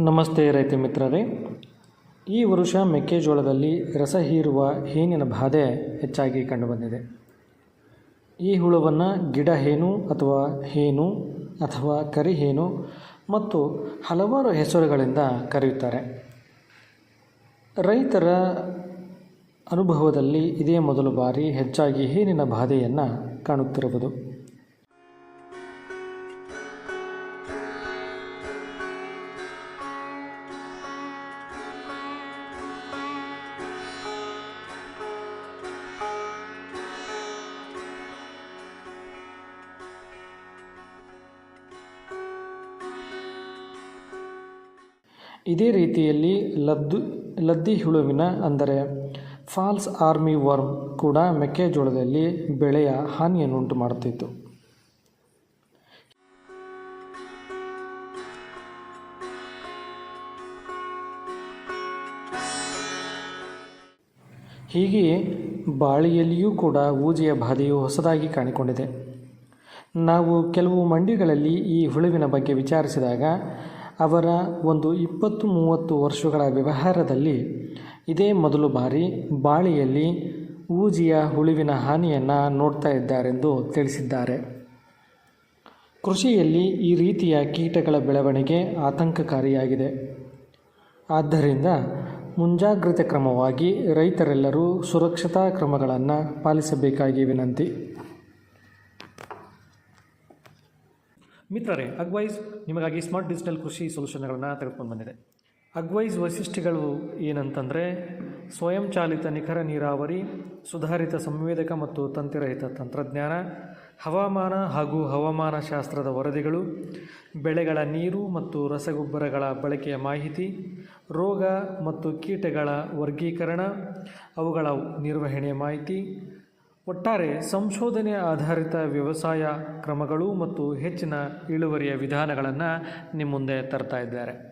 ನಮಸ್ತೆ ರೈತ ಮಿತ್ರರೇ. ಈ ವರುಷ ಮೆಕ್ಕೆಜೋಳದಲ್ಲಿ ರಸ ಹೀರುವ ಹೇನಿನ ಬಾಧೆ ಹೆಚ್ಚಾಗಿ ಕಂಡುಬಂದಿದೆ. ಈ ಹುಳುವನ್ನು ಗಿಡ ಹೇನು ಅಥವಾ ಹೇನು ಅಥವಾ ಕರಿ ಹೇನು ಮತ್ತು ಹಲವಾರು ಹೆಸರುಗಳಿಂದ ಕರೆಯುತ್ತಾರೆ. ರೈತರ ಅನುಭವದಲ್ಲಿ ಇದೇ ಮೊದಲು ಬಾರಿ ಹೆಚ್ಚಾಗಿ ಹೇನಿನ ಬಾಧೆಯನ್ನು ಕಾಣುತ್ತಿರುವುದು. ಇದೇ ರೀತಿಯಲ್ಲಿ ಲದ್ದು, ಲದ್ದಿ ಹುಳುವಿನ ಅಂದರೆ ಫಾಲ್ಸ್ ಆರ್ಮಿ ವರ್ಮ್ ಕೂಡ ಮೆಕ್ಕೆಜೋಳದಲ್ಲಿ ಬೆಳೆಯ ಹಾನಿಯನ್ನುಂಟು ಮಾಡುತ್ತಿತ್ತು. ಹೀಗೆ ಬಾಳಿಯಲ್ಲಿಯೂ ಕೂಡ ಊಜೆಯ ಬಾಧೆಯು ಹೊಸದಾಗಿ ಕಾಣಿಕೊಂಡಿದೆ. ನಾವು ಕೆಲವು ಮಂಡಿಗಳಲ್ಲಿ ಈ ಹುಳುವಿನ ಬಗ್ಗೆ ವಿಚಾರಿಸಿದಾಗ ಅವರ ಒಂದು ಇಪ್ಪತ್ತು ಮೂವತ್ತು ವರ್ಷಗಳ ವ್ಯವಹಾರದಲ್ಲಿ ಇದೇ ಮೊದಲು ಬಾರಿ ಬಾಳಿಯಲ್ಲಿ ಊಜಿಯ ಹುಳುವಿನ ಹಾನಿಯನ್ನು ನೋಡ್ತಾ ಇದ್ದಾರೆಂದು ತಿಳಿಸಿದ್ದಾರೆ. ಕೃಷಿಯಲ್ಲಿ ಈ ರೀತಿಯ ಕೀಟಗಳ ಬೆಳವಣಿಗೆ ಆತಂಕಕಾರಿಯಾಗಿದೆ. ಆದ್ದರಿಂದ ಮುಂಜಾಗ್ರತೆ ಕ್ರಮವಾಗಿ ರೈತರೆಲ್ಲರೂ ಸುರಕ್ಷತಾ ಕ್ರಮಗಳನ್ನು ಪಾಲಿಸಬೇಕಾಗಿ ವಿನಂತಿ. ಮಿತ್ರರೇ ಅಗ್ವೈಸ್ ನಿಮಗಾಗಿ ಸ್ಮಾರ್ಟ್ ಡಿಜಿಟಲ್ ಕೃಷಿ ಸೊಲ್ಯೂಷನ್ಗಳನ್ನು ತೆಗೆದುಕೊಂಡು ಬಂದಿದೆ. ಅಗ್ವೈಸ್ ವೈಶಿಷ್ಟ್ಯಗಳು ಏನಂತಂದರೆ ಸ್ವಯಂಚಾಲಿತ ನಿಖರ ನೀರಾವರಿ, ಸುಧಾರಿತ ಸಂವೇದಕ ಮತ್ತು ತಂತಿರಹಿತ ತಂತ್ರಜ್ಞಾನ, ಹವಾಮಾನ ಹಾಗೂ ಹವಾಮಾನ ಶಾಸ್ತ್ರದ ವರದಿಗಳು, ಬೆಳೆಗಳ ನೀರು ಮತ್ತು ರಸಗೊಬ್ಬರಗಳ ಬಳಕೆಯ ಮಾಹಿತಿ, ರೋಗ ಮತ್ತು ಕೀಟಗಳ ವರ್ಗೀಕರಣ, ಅವುಗಳ ನಿರ್ವಹಣೆ ಮಾಹಿತಿ ಒಟ್ಟಾರೆ ಸಂಶೋಧನೆ ಆಧಾರಿತ ವ್ಯವಸಾಯ ಕ್ರಮಗಳು ಮತ್ತು ಹೆಚ್ಚಿನ ಇಳುವರಿಯ ವಿಧಾನಗಳನ್ನು ನಿಮ್ಮ ಮುಂದೆ ತರ್ತಾ ಇದ್ದಾರೆ.